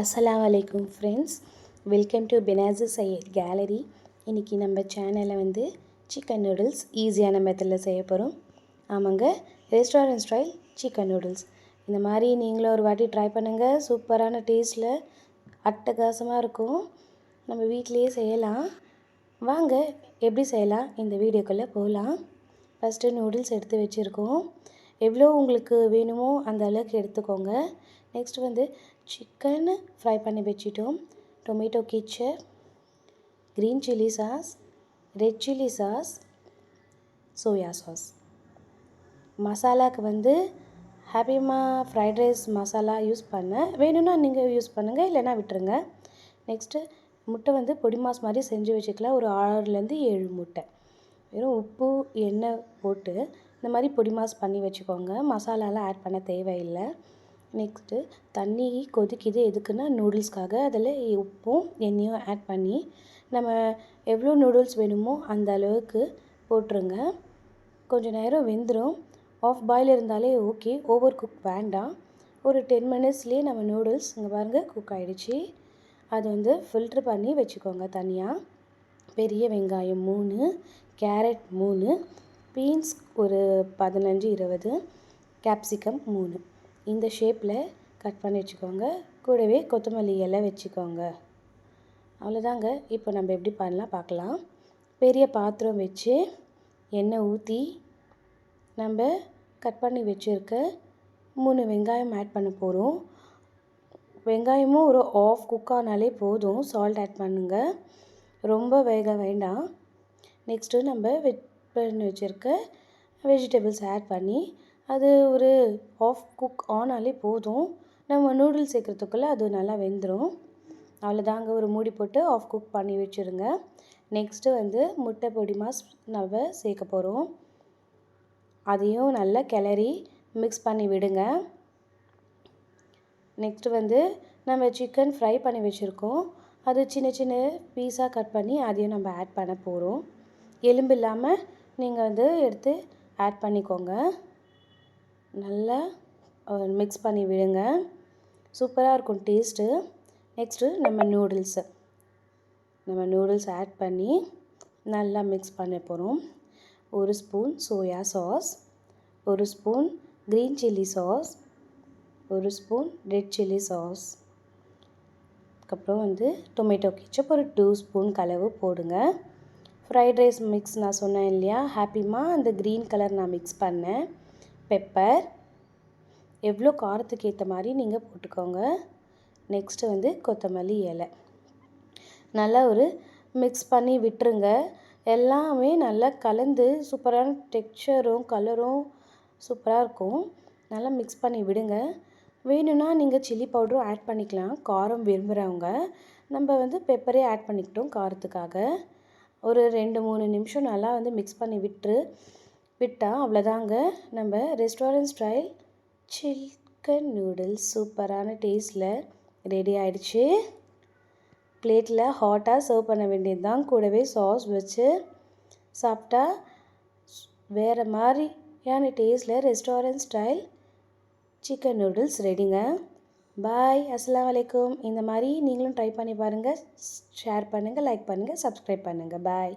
அஸ்லாம் வலைக்கும் friends welcome to Benasu Syed gallery இன்றைக்கி நம்ம சேனலில் வந்து சிக்கன் நூடுல்ஸ் ஈஸியான மெத்தடில் செய்ய போகிறோம் ஆமாங்க ரெஸ்டாரண்ட் ஸ்டைல் சிக்கன் நூடுல்ஸ் இந்த மாதிரி நீங்களும் ஒரு வாட்டி ட்ரை பண்ணுங்கள் சூப்பரான டேஸ்ட்டில் அட்டகாசமாக இருக்கும். நம்ம வீட்டிலையே செய்யலாம். வாங்க எப்படி செய்யலாம்? இந்த வீடியோக்குள்ளே போகலாம் ஃபஸ்ட்டு நூடுல்ஸ் எடுத்து வச்சுருக்கோம். எவ்வளோ உங்களுக்கு வேணுமோ அந்த அளவுக்கு எடுத்துக்கோங்க. நெக்ஸ்ட் வந்து சிக்கன் ஃப்ரை பண்ணி வச்சிட்டோம். Tomato ketchup green chilli sauce red chilli sauce soya sauce மசாலாவுக்கு வந்து ஹாப்பிமா ஃப்ரைட் ரைஸ் மசாலா யூஸ் பண்ணேன் வேணும்னா நீங்கள் யூஸ் பண்ணுங்கள் இல்லைன்னா விட்டுருங்க. நெக்ஸ்ட்டு முட்டை வந்து பொடி மாஸ் மாதிரி செஞ்சு வச்சுக்கலாம். ஒரு ஆறுலேருந்து ஏழு முட்டை. வெறும் உப்பு எண்ணெய் போட்டு இந்த மாதிரி பொடி மாஸ் பண்ணி வச்சுக்கோங்க. மசாலாலாம் ஆட் பண்ண தேவையில்லை. நெக்ஸ்ட்டு தண்ணி கொதிக்குது. எதுக்குன்னா நூடுல்ஸ்க்காக அதில் உப்பும் எண்ணெயும் ஆட் பண்ணி நம்ம எவ்வளோ நூடுல்ஸ் வேணுமோ அந்த அளவுக்கு போட்டுருங்க. கொஞ்சம் நேரம் வெந்துடும் ஆஃப் பாயில் இருந்தாலே ஓகே ஓவர் குக் வேண்டாம். ஒரு டென் மினிட்ஸ்லேயே நம்ம நூடுல்ஸ் இங்கே பாருங்கள் குக் ஆகிடுச்சி அது வந்து ஃபில்ட்ரு பண்ணி வச்சுக்கோங்க தனியாக பெரிய வெங்காயம் மூணு கேரட் மூணு பீன்ஸ் ஒரு பதினஞ்சு இருபது கேப்சிகம் மூணு. இந்த ஷேப்பில் கட் பண்ணி வச்சுக்கோங்க. கூடவே கொத்தமல்லி இலை வச்சுக்கோங்க. அவ்வளோதாங்க. இப்போ நம்ம எப்படி பண்ணலாம் பார்க்கலாம். பெரிய பாத்திரம் வச்சு எண்ணெய் ஊற்றி நம்ம கட் பண்ணி வச்சுருக்க மூணு வெங்காயம் ஆட் பண்ண போகிறோம் வெங்காயமும் ஒரு ஆஃப் குக் ஆனாலே போதும். சால்ட் ஆட் பண்ணுங்கள் ரொம்ப வேக வேண்டாம். நெக்ஸ்ட்டு நம்ம வெட் பண்ணி வச்சுருக்க வெஜிடபிள்ஸ் ஆட் பண்ணி அது ஒரு ஆஃப் குக் ஆனாலே போதும். நம்ம நூடுல்ஸ் சேர்க்குறதுக்குள்ளே அது நல்லா வெந்துடும் அவ்வளோதாங்க ஒரு மூடி போட்டு ஆஃப் குக் பண்ணி வச்சுருங்க. நெக்ஸ்ட்டு வந்து முட்டை பொடி மாஸ் நம்ம சேர்க்க போகிறோம் அதையும் நல்லா கிளறி மிக்ஸ் பண்ணி விடுங்க. நெக்ஸ்ட்டு வந்து நம்ம சிக்கன் ஃப்ரை பண்ணி வச்சுருக்கோம். அது சின்ன சின்ன பீஸாக கட் பண்ணி அதையும் நம்ம ஆட் பண்ண போகிறோம் எலும்பு இல்லாமல் நீங்கள் வந்து எடுத்து ஆட் பண்ணிக்கோங்க. நல்லா மிக்ஸ் பண்ணி விடுங்க. சூப்பராக இருக்கும் டேஸ்ட்டு நெக்ஸ்ட்டு நம்ம நூடுல்ஸு நம்ம நூடுல்ஸ் ஆட் பண்ணி நல்லா மிக்ஸ் பண்ண போகிறோம் ஒரு ஸ்பூன் சோயா சாஸ் ஒரு ஸ்பூன் க்ரீன் சில்லி சாஸ் ஒரு ஸ்பூன் ரெட் சில்லி சாஸ் அதுக்கப்புறம் வந்து டொமேட்டோ கெச்சப் ஒரு டூ ஸ்பூன் கலவு போடுங்க. ஃப்ரைட் ரைஸ் மிக்ஸ் நான் சொன்னேன் இல்லையா? ஹாப்பிமா அந்த க்ரீன் கலர் நான் மிக்ஸ் பண்ணேன். பெப்பர். எவ்வளோ காரத்துக்கு ஏற்ற மாதிரி நீங்கள் போட்டுக்கோங்க. நெக்ஸ்ட்டு வந்து கொத்தமல்லி இலை. நல்லா ஒரு மிக்ஸ் பண்ணி விட்டுருங்க. எல்லாமே நல்லா கலந்து சூப்பரான டெக்ஸ்சரும் கலரும் சூப்பராக இருக்கும். நல்லா மிக்ஸ் பண்ணி விடுங்க. வேணும்னா நீங்கள் சில்லி பவுடரும் ஆட் பண்ணிக்கலாம். காரம் விரும்புகிறவங்க நம்ம வந்து பெப்பரே ஆட் பண்ணிக்கிட்டோம் காரத்துக்காக. ஒரு ரெண்டு மூணு நிமிஷம் நல்லா வந்து மிக்ஸ் பண்ணி விட்டுரு. விட்டால் அவ்வளோதாங்க. நம்ம ரெஸ்டாரண்ட் ஸ்டைல் சிக்கன் நூடுல்ஸ் சூப்பரான டேஸ்ட்டில் ரெடி ஆகிடுச்சு பிளேட்டில் ஹாட்டாக சர்வ் பண்ண வேண்டியது தான் கூடவே சாஸ் வச்சு சாப்பிட்டா வேறு மாதிரியான டேஸ்ட்டில் ரெஸ்டாரண்ட் ஸ்டைல் சிக்கன் நூடுல்ஸ் ரெடிங்க பாய் அஸ்லாம் வலைக்கும் இந்த மாதிரி நீங்களும் ட்ரை பண்ணி பாருங்கள் ஷேர் பண்ணுங்கள் லைக் பண்ணுங்கள் சப்ஸ்கிரைப் பண்ணுங்கள் பாய்